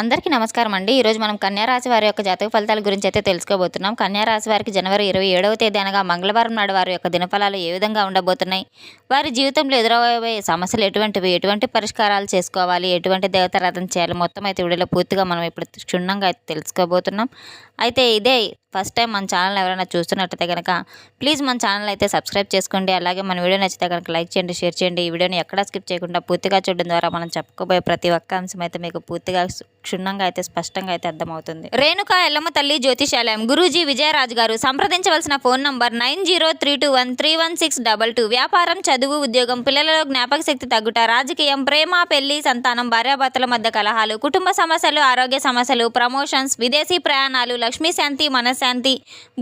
అందరికీ నమస్కారం అండి. ఈరోజు మనం కన్యారాశి వారి యొక్క జాతక ఫలితాల గురించి అయితే తెలుసుకోబోతున్నాం. కన్యారాశి వారికి జనవరి ఇరవై ఏడవ తేదీ అనగా మంగళవారం నాడు వారి యొక్క దినఫలాలు ఏ విధంగా ఉండబోతున్నాయి? వారి జీవితంలో ఎదురవబోయే సమస్యలు ఎటువంటివి? ఎటువంటి పరిష్కారాలు చేసుకోవాలి? ఎటువంటి దేవతారాధన చేయాలి? మొత్తం అయితే వీడియోలో పూర్తిగా మనం ఇప్పుడు క్షుణ్ణంగా అయితే తెలుసుకోబోతున్నాం. అయితే ఇదే ఫస్ట్ టైం మన ఛానల్ ఎవరైనా చూస్తున్నట్టయితే కనుక ప్లీజ్ మన ఛానల్ అయితే సబ్స్క్రైబ్ చేసుకోండి. అలాగే మన వీడియో నచ్చితే కనుక లైక్ చేయండి షేర్ చేయండి. ఈ వీడియోని ఎక్కడా స్కిప్ చేయకుండా పూర్తిగా చూడడం ద్వారా మనం చెప్పుకోబోయే ప్రతి ఒక్క అంశం అయితే మీకు పూర్తిగా క్షుణ్ణంగా అయితే స్పష్టంగా అయితే అర్థమవుతుంది. రేణుక ఎల్లమ్మ తల్లి జ్యోతిషాలయం గురూజీ విజయరాజు గారు సంప్రదించవలసిన phone number nine zero three two one three one six double two. వ్యాపారం చదువు ఉద్యోగం పిల్లలలో జ్ఞాపక శక్తి తగ్గుట రాజకీయం ప్రేమ పెళ్ళి సంతానం భార్యాభర్తల మధ్య కలహాలు కుటుంబ సమస్యలు ఆరోగ్య సమస్యలు ప్రమోషన్స్ విదేశీ ప్రయాణాలు లక్ష్మీ శాంతి మనశ్శాంతి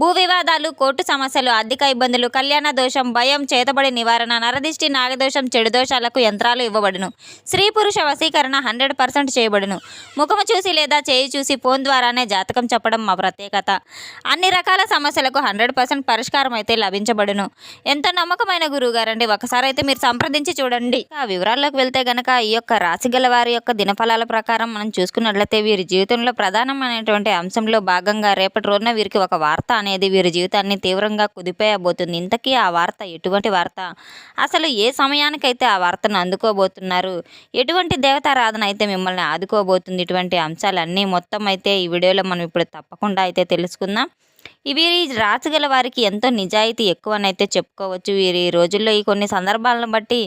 భూ వివాదాలు కోర్టు సమస్యలు ఆర్థిక ఇబ్బందులు కళ్యాణ దోషం భయం చేతబడి నివారణ నరదిష్టి నాగదోషం చెడు దోషాలకు యంత్రాలు ఇవ్వబడును. స్త్రీ పురుష వశీకరణ హండ్రెడ్ పర్సెంట్ చేయబడును. ముఖము చూసి లేదా చేయి చూసి ఫోన్ ద్వారానే జాతకం చెప్పడం మా ప్రత్యేకత. అన్ని రకాల సమస్యలకు హండ్రెడ్ పర్సెంట్ పరిష్కారం అయితే లభించబడును. ఎంతో నమ్మకమైన గురువు గారండి ఒకసారి అయితే మీరు సంప్రదించి చూడండి. ఆ వివరాల్లోకి వెళ్తే గనక ఈ యొక్క రాశి గల వారి యొక్క దినఫలాల ప్రకారం మనం చూసుకున్నట్లయితే వీరి జీవితంలో ప్రధానమైనటువంటి అంశంలో భాగంగా రేపటి రోజున వీరికి ఒక వార్త అనేది వీరి జీవితాన్ని తీవ్రంగా కుదిపేయబోతుంది. ఇంతకీ ఆ వార్త ఎటువంటి వార్త? అసలు ఏ సమయానికైతే ఆ వార్తను అందుకోబోతున్నారు? ఎటువంటి దేవతారాధన అయితే మిమ్మల్ని ఆదుకోబోతుంది? ఇటువంటి అంశాలన్నీ మొత్తం అయితే ఈ వీడియోలో మనం ఇప్పుడు తప్పకుండా అయితే తెలుసుకుందాం. వీరి రాచగల వారికి ఎంతో నిజాయితీ ఎక్కువనైతే చెప్పుకోవచ్చు. వీరి రోజుల్లో ఈ కొన్ని సందర్భాలను బట్టి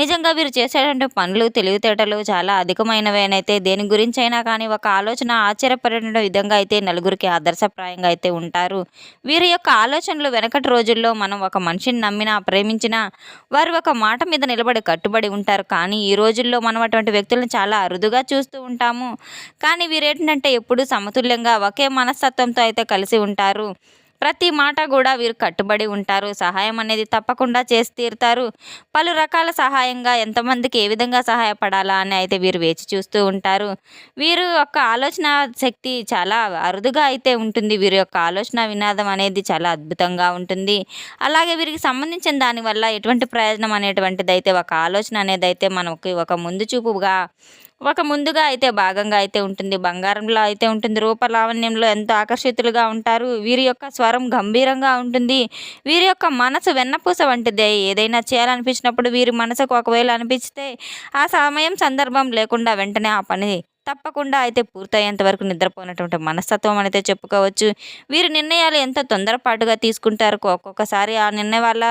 నిజంగా వీరు చేసేటువంటి పనులు తెలివితేటలు చాలా అధికమైనవేనైతే దేని గురించి అయినా కానీ ఒక ఆలోచన ఆశ్చర్యపడిన విధంగా అయితే నలుగురికి ఆదర్శప్రాయంగా అయితే ఉంటారు. వీరి యొక్క ఆలోచనలు వెనకటి రోజుల్లో మనం ఒక మనిషిని నమ్మినా ప్రేమించినా వారు ఒక మాట మీద నిలబడి కట్టుబడి ఉంటారు. కానీ ఈ రోజుల్లో మనం అటువంటి వ్యక్తులను చాలా అరుదుగా చూస్తూ ఉంటాము. కానీ వీరేంటంటే ఎప్పుడూ సమతుల్యంగా ఒకే మనస్తత్వంతో అయితే కలిసి ఉంటారు. ప్రతి మాట కూడా వీరు కట్టుబడి ఉంటారు. సహాయం అనేది తప్పకుండా చేసి తీరుతారు. పలు రకాల సహాయంగా ఎంతమందికి ఏ విధంగా సహాయపడాలా అని అయితే వీరు వేచి చూస్తూ ఉంటారు. వీరు యొక్క ఆలోచన శక్తి చాలా అరుదుగా అయితే ఉంటుంది. వీరి యొక్క ఆలోచన వినాదం అనేది చాలా అద్భుతంగా ఉంటుంది. అలాగే వీరికి సంబంధించిన దానివల్ల ఎటువంటి ప్రయోజనం అనేటువంటిది అయితే ఒక ఆలోచన అనేది అయితే మనకి ఒక ముందు చూపుగా ఒక ముందుగా అయితే భాగంగా అయితే ఉంటుంది. బంగారంలో అయితే ఉంటుంది. రూపలావణ్యంలో ఎంతో ఆకర్షితులుగా ఉంటారు. వీరి యొక్క స్వరం గంభీరంగా ఉంటుంది. వీరి యొక్క మనసు వెన్నపూస వంటిదే. ఏదైనా చేయాలనిపించినప్పుడు వీరి మనసుకు ఒకవేళ అనిపిస్తే ఆ సమయం సందర్భం లేకుండా వెంటనే ఆ పని తప్పకుండా అయితే పూర్తయ్యేంత వరకు నిద్రపోయినటువంటి మనస్తత్వం అయితే చెప్పుకోవచ్చు. వీరి నిర్ణయాలు ఎంత తొందరపాటుగా తీసుకుంటారు ఒక్కొక్కసారి ఆ నిర్ణయం వల్ల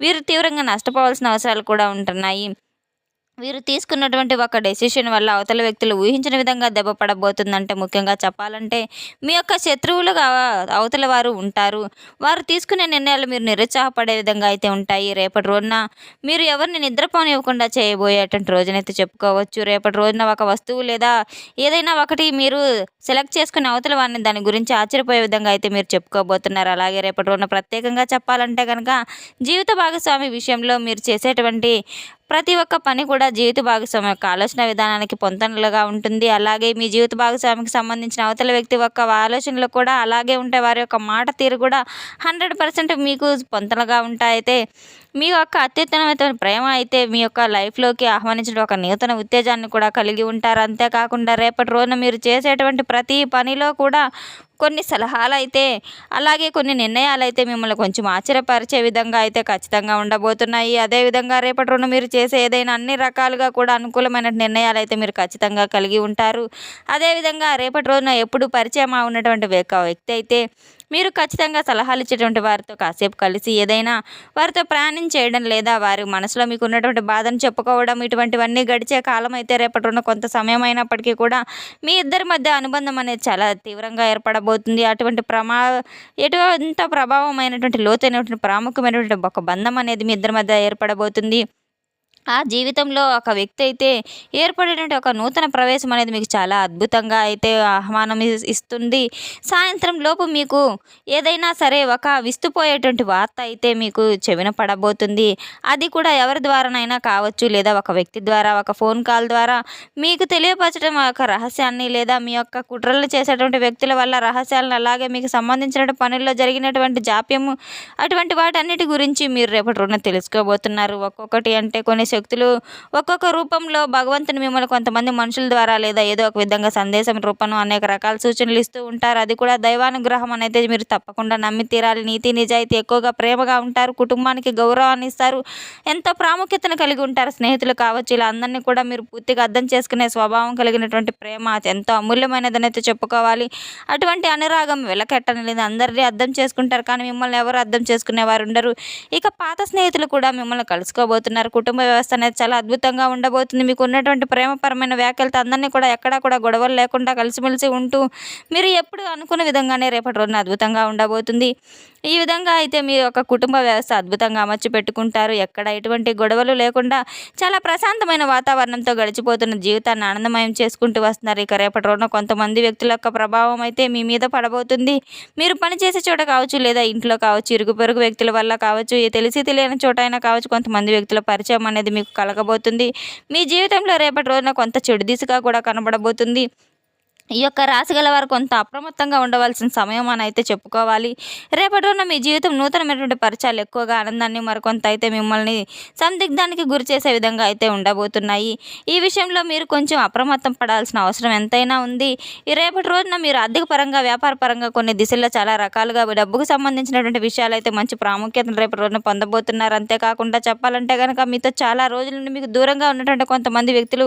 వీరు తీవ్రంగా నష్టపోవాల్సిన అవసరాలు కూడా ఉంటున్నాయి. వీరు తీసుకున్నటువంటి ఒక డెసిషన్ వల్ల అవతల వ్యక్తులు ఊహించిన విధంగా దెబ్బ పడబోతుందంటే ముఖ్యంగా చెప్పాలంటే మీ యొక్క శత్రువులుగా అవతల వారు ఉంటారు. వారు తీసుకునే నిర్ణయాలు మీరు నిరుత్సాహపడే విధంగా అయితే ఉంటాయి. రేపటి రోజున మీరు ఎవరిని నిద్రపోనివ్వకుండా చేయబోయేటువంటి రోజునైతే చెప్పుకోవచ్చు. రేపటి రోజున ఒక వస్తువు లేదా ఏదైనా ఒకటి మీరు సెలెక్ట్ చేసుకునే అవతల వారిని దాని గురించి ఆశ్చర్యపోయే విధంగా అయితే మీరు చెప్పుకోబోతున్నారు. అలాగే రేపటి రోజున ప్రత్యేకంగా చెప్పాలంటే కనుక జీవిత భాగస్వామి విషయంలో మీరు చేసేటువంటి ప్రతి ఒక్క పని కూడా జీవిత భాగస్వామి యొక్క ఆలోచన విధానానికి పొంతనలుగా ఉంటుంది. అలాగే మీ జీవిత భాగస్వామికి సంబంధించిన అవతల వ్యక్తి యొక్క ఆలోచనలు కూడా అలాగే ఉంటాయి వారి యొక్క మాట తీరు కూడా హండ్రెడ్ పర్సెంట్ మీకు పొంతనగా ఉంటాయితే మీ యొక్క అత్యుత్తమమైన ప్రేమ అయితే మీ యొక్క లైఫ్లోకి ఆహ్వానించిన ఒక నూతన ఉత్తేజాన్ని కూడా కలిగి ఉంటారు. అంతేకాకుండా రేపటి రోజున మీరు చేసేటువంటి ప్రతి పనిలో కూడా కొన్ని సలహాలు అయితే అలాగే కొన్ని నిర్ణయాలు అయితే మిమ్మల్ని కొంచెం ఆశ్చర్యపరిచే విధంగా అయితే ఖచ్చితంగా ఉండబోతున్నాయి. అదేవిధంగా రేపటి రోజున మీరు చేసే ఏదైనా అన్ని రకాలుగా కూడా అనుకూలమైన నిర్ణయాలు అయితే మీరు ఖచ్చితంగా కలిగి ఉంటారు. అదేవిధంగా రేపటి రోజున ఎప్పుడు పరిచయం ఉన్నటువంటి వ్యక్తి అయితే మీరు ఖచ్చితంగా సలహాలు ఇచ్చేటువంటి వారితో కాసేపు కలిసి ఏదైనా వారితో ప్రయాణం చేయడం లేదా వారి మనసులో మీకు ఉన్నటువంటి బాధను చెప్పుకోవడం ఇటువంటివన్నీ గడిచే కాలం అయితే రేపటి ఉన్న కొంత సమయం అయినప్పటికీ కూడా మీ ఇద్దరి మధ్య అనుబంధం అనేది చాలా తీవ్రంగా ఏర్పడబోతుంది. అటువంటి ప్రమా ఎటువంటి ప్రభావమైనటువంటి లోతైనటువంటి ప్రాముఖ్యమైనటువంటి ఒక బంధం అనేది మీ ఇద్దరి మధ్య ఏర్పడబోతుంది. ఆ జీవితంలో ఒక వ్యక్తి అయితే ఏర్పడేటువంటి ఒక నూతన ప్రవేశం అనేది మీకు చాలా అద్భుతంగా అయితే ఆహ్వానం ఇస్తుంది. సాయంత్రం లోపు మీకు ఏదైనా సరే ఒక విస్తుపోయేటువంటి వార్త అయితే మీకు చెవిన పడబోతుంది. అది కూడా ఎవరి ద్వారానైనా కావచ్చు లేదా ఒక వ్యక్తి ద్వారా ఒక ఫోన్ కాల్ ద్వారా మీకు తెలియపరచడం ఒక రహస్యాన్ని లేదా మీ యొక్క కుట్రలు చేసేటువంటి వ్యక్తుల వల్ల రహస్యాలను అలాగే మీకు సంబంధించిన పనుల్లో జరిగినటువంటి జాప్యము అటువంటి వాటన్నిటి గురించి మీరు రేపటి రోజున తెలుసుకోబోతున్నారు. ఒక్కొక్కటి అంటే కొన్ని శక్తులు ఒక్కొక్క రూపంలో భగవంతుని మిమ్మల్ని కొంతమంది మనుషుల ద్వారా లేదా ఏదో ఒక విధంగా సందేశం రూపంలో అనేక రకాల సూచనలు ఇస్తూ ఉంటారు. అది కూడా దైవానుగ్రహం అనేది మీరు తప్పకుండా నమ్మి తీరాలి. నీతి నిజాయితీ ఎక్కువగా ప్రేమగా ఉంటారు. కుటుంబానికి గౌరవాన్ని ఇస్తారు. ఎంతో ప్రాముఖ్యతను కలిగి ఉంటారు స్నేహితులు కావచ్చు. ఇలా అందరినీ కూడా మీరు పూర్తిగా అర్థం చేసుకునే స్వభావం కలిగినటువంటి ప్రేమ అది ఎంతో అమూల్యమైనదని అయితే చెప్పుకోవాలి. అటువంటి అనురాగం వెలకెట్టనిలేదు. అందరినీ అర్థం చేసుకుంటారు. కానీ మిమ్మల్ని ఎవరు అర్థం చేసుకునేవారు ఉండరు. ఇక పాత స్నేహితులు కూడా మిమ్మల్ని కలుసుకోబోతున్నారు. కుటుంబ వ్యవస్థ అనేది చాలా అద్భుతంగా ఉండబోతుంది. మీకు ఉన్నటువంటి ప్రేమపరమైన వ్యాఖ్యలతో అందరినీ కూడా ఎక్కడా కూడా గొడవలు లేకుండా కలిసిమెలిసి ఉంటూ మీరు ఎప్పుడు అనుకున్న విధంగానే రేపటి రోజున అద్భుతంగా ఉండబోతుంది. ఈ విధంగా అయితే మీ యొక్క కుటుంబ వ్యవస్థ అద్భుతంగా అమర్చి పెట్టుకుంటారు. ఎక్కడ ఎటువంటి గొడవలు లేకుండా చాలా ప్రశాంతమైన వాతావరణంతో గడిచిపోతున్న జీవితాన్ని ఆనందమయం చేసుకుంటూ వస్తున్నారు. ఇక రేపటి రోజున కొంతమంది వ్యక్తుల యొక్క ప్రభావం అయితే మీ మీద పడబోతుంది. మీరు పనిచేసే చోట కావచ్చు లేదా ఇంట్లో కావచ్చు ఇరుగు పొరుగు వ్యక్తుల వల్ల కావచ్చు తెలిసి తెలియని చోట అయినా కావచ్చు కొంతమంది వ్యక్తుల పరిచయం అనేది మీకు కలగబోతుంది. మీ జీవితంలో రేపటి రోజున కొంత చెడు దిశగా కూడా కనబడబోతుంది. ఈ యొక్క రాశి గల వారు కొంత అప్రమత్తంగా ఉండవలసిన సమయం అని అయితే చెప్పుకోవాలి. రేపటి రోజున మీ జీవితం నూతనమైనటువంటి పరిచయాలు ఎక్కువగా ఆనందాన్ని మరికొంత అయితే మిమ్మల్ని సందిగ్ధానికి గురి చేసే విధంగా అయితే ఉండబోతున్నాయి. ఈ విషయంలో మీరు కొంచెం అప్రమత్తం పడాల్సిన అవసరం ఎంతైనా ఉంది. ఈ రేపటి రోజున మీరు ఆర్థిక పరంగా వ్యాపార పరంగా కొన్ని దిశల్లో చాలా రకాలుగా డబ్బుకు సంబంధించినటువంటి విషయాలు అయితే మంచి ప్రాముఖ్యతను రేపటి రోజున పొందబోతున్నారు. అంతేకాకుండా చెప్పాలంటే కనుక మీతో చాలా రోజుల నుండి మీకు దూరంగా ఉన్నటువంటి కొంతమంది వ్యక్తులు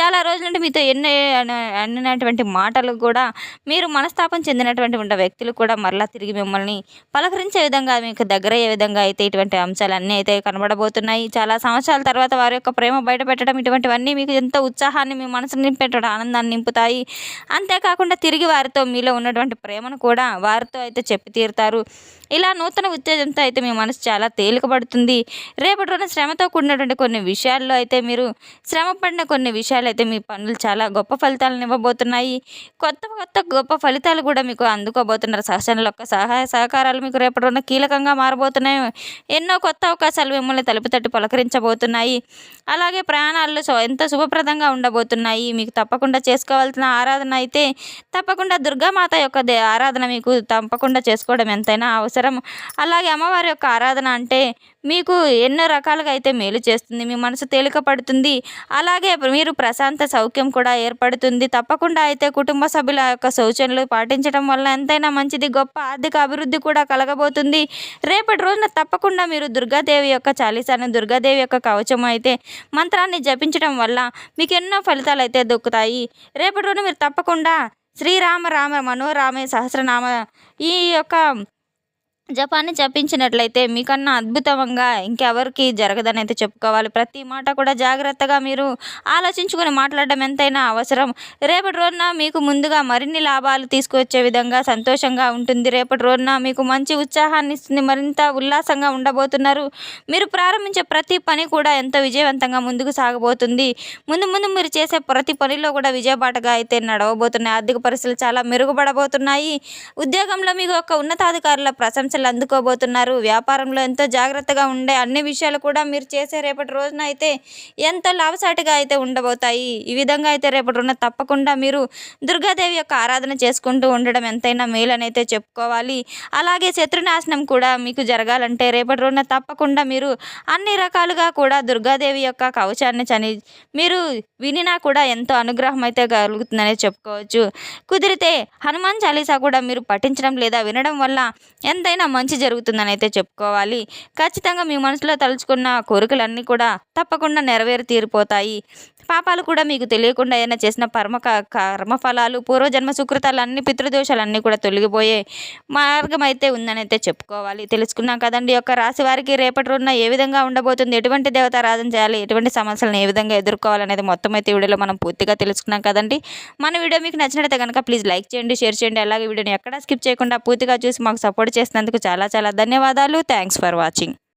చాలా రోజుల నుండి మీతో ఎన్నో అన్నటువంటి మాటలు కూడా మీరు మనస్తాపం చెందినటువంటి ఉన్న వ్యక్తులు కూడా మరలా తిరిగి మిమ్మల్ని పలకరించే విధంగా మీకు దగ్గరయ్యే విధంగా అయితే ఇటువంటి అంశాలన్నీ అయితే కనబడబోతున్నాయి. చాలా సంవత్సరాల తర్వాత వారి యొక్క ప్రేమ బయటపెట్టడం ఇటువంటివన్నీ మీకు ఎంతో ఉత్సాహాన్ని మీ మనసుని నింపేటువంటి ఆనందాన్ని నింపుతాయి. అంతేకాకుండా తిరిగి వారితో మీలో ఉన్నటువంటి ప్రేమను కూడా వారితో అయితే చెప్పి తీరుతారు. ఇలా నూతన ఉత్తేజంతో అయితే మీ మనసు చాలా తేలికపడుతుంది. రేపటి రోజున శ్రమతో కూడినటువంటి కొన్ని విషయాల్లో అయితే మీరు శ్రమ పడిన కొన్ని విషయాలు అయితే మీ పనులు చాలా గొప్ప ఫలితాలను ఇవ్వబోతున్నాయి. కొత్త కొత్త గొప్ప ఫలితాలు కూడా మీకు అందుకోబోతున్నారు. సహచరుల యొక్క సహాయ సహకారాలు మీకు రేపటి రోజున కీలకంగా మారబోతున్నాయి. ఎన్నో కొత్త అవకాశాలు మిమ్మల్ని తలుపు తట్టి పలకరించబోతున్నాయి. అలాగే ప్రయాణాల్లో ఎంత ఎంతో శుభప్రదంగా ఉండబోతున్నాయి. మీకు తప్పకుండా చేసుకోవాల్సిన ఆరాధన అయితే తప్పకుండా దుర్గామాత యొక్క దే ఆరాధన మీకు తప్పకుండా చేసుకోవడం ఎంతైనా అవసరం. అలాగే అమ్మవారి యొక్క ఆరాధన అంటే మీకు ఎన్నో రకాలుగా అయితే మేలు చేస్తుంది. మీ మనసు తేలిక పడుతుంది. అలాగే మీరు ప్రశాంత సౌఖ్యం కూడా ఏర్పడుతుంది. తప్పకుండా అయితే కుటుంబ సభ్యుల యొక్క సూచనలు పాటించడం వల్ల ఎంతైనా మంచిది గొప్ప ఆర్థిక అభివృద్ధి కూడా కలగబోతుంది. రేపటి రోజున తప్పకుండా మీరు దుర్గాదేవి యొక్క చాలీసాను దుర్గాదేవి యొక్క కవచం అయితే మంత్రాన్ని జపించడం వల్ల మీకు ఎన్నో ఫలితాలు అయితే దొక్కుతాయి. రేపటి రోజున మీరు తప్పకుండా శ్రీరామ రామ మనోరామే సహస్రనామ ఈ యొక్క జపాన్ని జపించినట్లయితే మీకన్నా అద్భుతంగా ఇంకెవరికి జరగదని అయితే చెప్పుకోవాలి. ప్రతి మాట కూడా జాగ్రత్తగా మీరు ఆలోచించుకొని మాట్లాడడం ఎంతైనా అవసరం. రేపటి రోజున మీకు ముందుగా మరిన్ని లాభాలు తీసుకువచ్చే విధంగా సంతోషంగా ఉంటుంది. రేపటి రోజున మీకు మంచి ఉత్సాహాన్ని ఇస్తుంది. మరింత ఉల్లాసంగా ఉండబోతున్నారు. మీరు ప్రారంభించే ప్రతి పని కూడా ఎంతో విజయవంతంగా ముందుకు సాగబోతుంది. ముందు ముందు మీరు చేసే ప్రతి పనిలో కూడా విజయబాటగా అయితే నడవబోతున్నాయి. ఆర్థిక పరిస్థితులు చాలా మెరుగుపడబోతున్నాయి. ఉద్యోగంలో మీకు ఒక ఉన్నతాధికారుల ప్రశంసలు అందుకోబోతున్నారు. వ్యాపారంలో ఎంతో జాగ్రత్తగా ఉండే అన్ని విషయాలు కూడా మీరు చేసే రేపటి రోజున అయితే ఎంతో లాభసాటిగా అయితే ఉండబోతాయి. ఈ విధంగా అయితే రేపటి రోజున తప్పకుండా మీరు దుర్గాదేవి యొక్క ఆరాధన చేసుకుంటూ ఉండడం ఎంతైనా మేలని అయితే చెప్పుకోవాలి. అలాగే శత్రునాశనం కూడా మీకు జరగాలంటే రేపటి రోజున తప్పకుండా మీరు అన్ని రకాలుగా కూడా దుర్గాదేవి యొక్క కవచాన్ని చని మీరు వినినా కూడా ఎంతో అనుగ్రహం అయితే కలుగుతుందనే చెప్పుకోవచ్చు. కుదిరితే హనుమాన్ చాలీసా కూడా మీరు పఠించడం లేదా వినడం వల్ల ఎంతైనా మంచి జరుగుతుందని అయితే చెప్పుకోవాలి. ఖచ్చితంగా మీ మనసులో తలుచుకున్న కోరికలన్నీ కూడా తప్పకుండా నెరవేరి తీరిపోతాయి. పాపాలు కూడా మీకు తెలియకుండా ఏదైనా చేసిన పరమ క- కర్మఫలాలు పూర్వజన్మ సుకృతాలు అన్ని పితృదోషాలన్నీ కూడా తొలగిపోయే మార్గం అయితే ఉందని అయితే చెప్పుకోవాలి. తెలుసుకున్నాం కదండి యొక్క రాశి వారికి రేపటి రోజున ఏ విధంగా ఉండబోతుంది ఎటువంటి దేవతారాధన చేయాలి ఎటువంటి సమస్యలను ఏ విధంగా ఎదుర్కోవాలనేది మొత్తం అయితే ఈ వీడియోలో మనం పూర్తిగా తెలుసుకున్నాం కదండి. మన వీడియో మీకు నచ్చినట్లయితే కనుక ప్లీజ్ లైక్ చేయండి షేర్ చేయండి అలాగే వీడియోని ఎక్కడా స్కిప్ చేయకుండా పూర్తిగా చూసి మాకు సపోర్ట్ చేసినందుకు చాలా చాలా ధన్యవాదాలు. Thanks for watching.